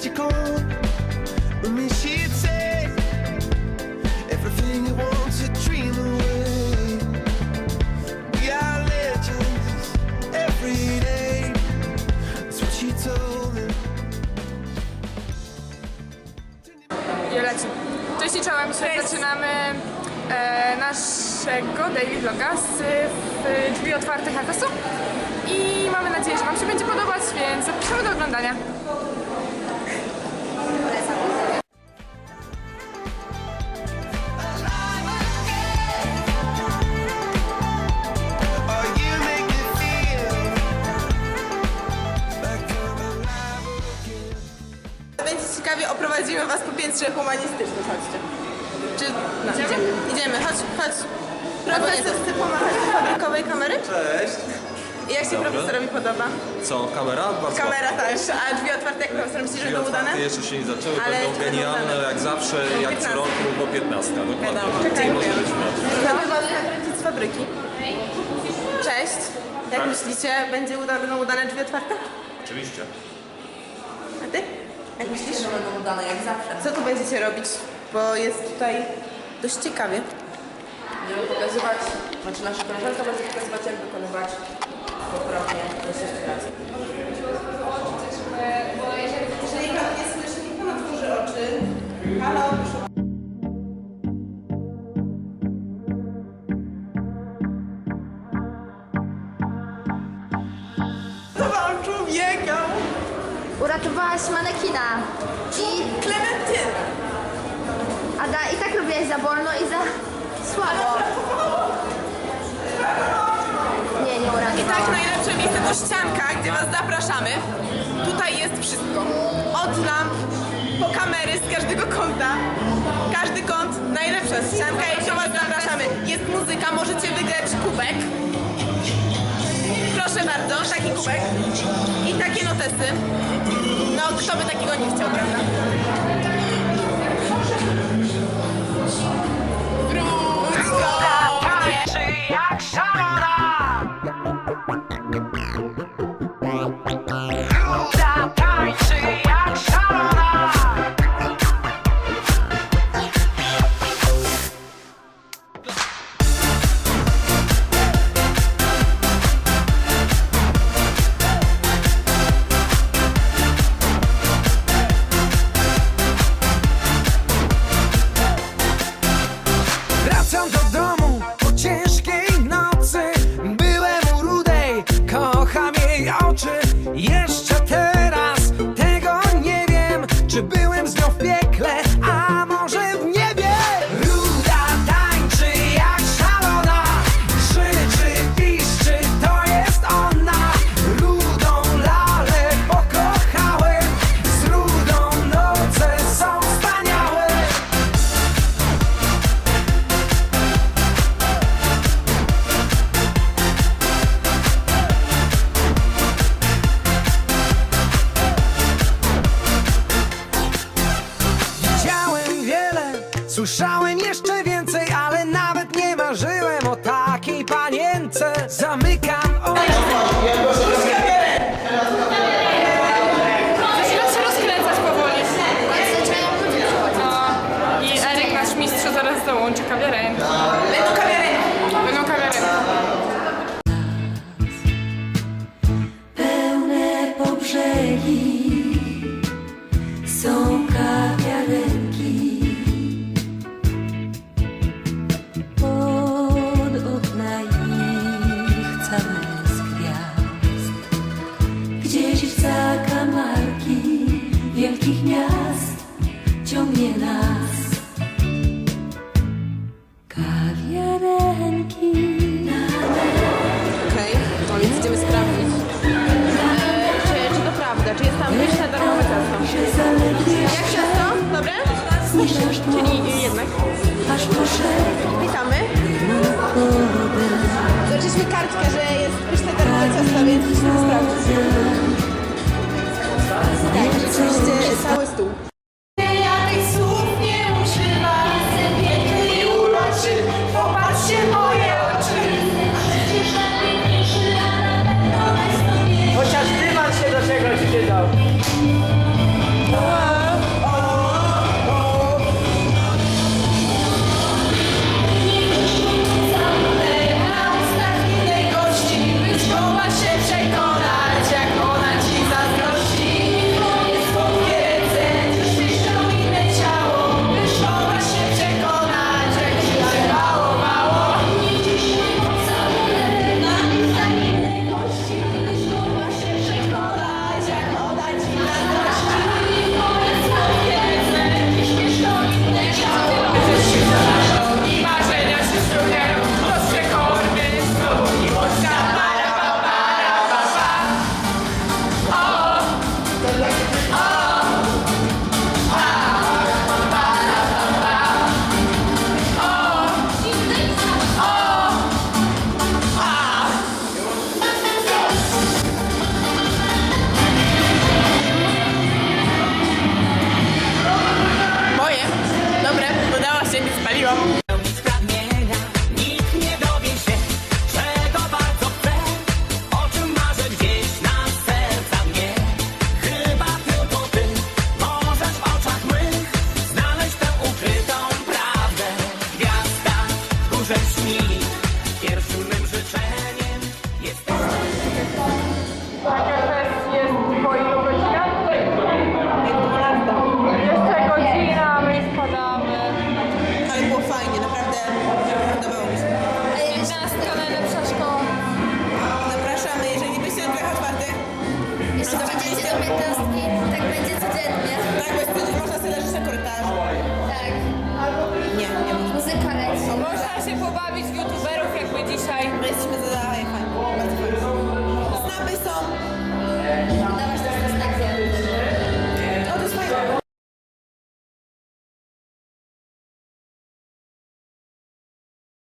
magical. With me, she'd say everything you want to dream away. We are legends every day. That's what she told me. Joleci. Cześć i czołem, dzisiaj zaczynamy e, naszego daily vloga z w drzwi otwartych Akosu i mamy nadzieję, że Wam się będzie podobać, więc zapraszamy do oglądania. Piętrze humanistycznym, chodźcie. Czy, no, idziemy? Idziemy, chodź, chodź. Profesor chce pomachać do fabrykowej kamery? Cześć. I jak się profesorowi podoba? Co, kamera? Bardzo Kamera też, a drzwi otwarte jak profesor myślisz, że Drzwi będą udane? otwarte jeszcze się nie zaczęły, Ale będą czy genialne jak zawsze, jak co 15. roku, bo 15, dokładnie. Wiadomo. Co Czekajmy. może być inaczej? Chcemy was nakręcić z fabryki. Cześć. Jak Tak. myślicie, będzie uda, będą udane drzwi otwarte? Oczywiście. Jak myślisz? Będą udane jak zawsze. Co tu będziecie robić? Bo jest tutaj dość ciekawie. Będziemy pokazywać, znaczy nasza koleżanka będzie pokazywać jak wykonywać poprawnie procesy Uratowałaś manekina. I Klementyna. Ada i tak robiłaś za wolno i za słabo. Nie, nie I tak najlepsze miejsce to ścianka, gdzie was zapraszamy. Tutaj jest wszystko. Od lamp po kamery z każdego kąta. Każdy kąt, najlepsza ścianka i tu was zapraszamy. Jest muzyka, możecie wygrać kubek. Taki kubek. I takie notesy. No, kto by takiego nie chciał, prawda? Wróć do mnie! Wracam słyszałem jeszcze więcej, ale nawet nie marzyłem o takiej panience. Zamykam oczy. Zaczyna się rozkręcać powoli. No i Eryk, nasz mistrz, zaraz dołączy kawiarenki. Będą kawiarenki. pełne po brzegi wielkich miast ciągnie nas kawiarenki Okej, no więc idziemy sprawdzić. Czy, czy to prawda? Czy jest tam pyszne darmowe ciasto? Jak ciasto? Dobre? Czyli jednak. aż poszedł Witamy. Zobaczyliśmy kartkę, że Oh.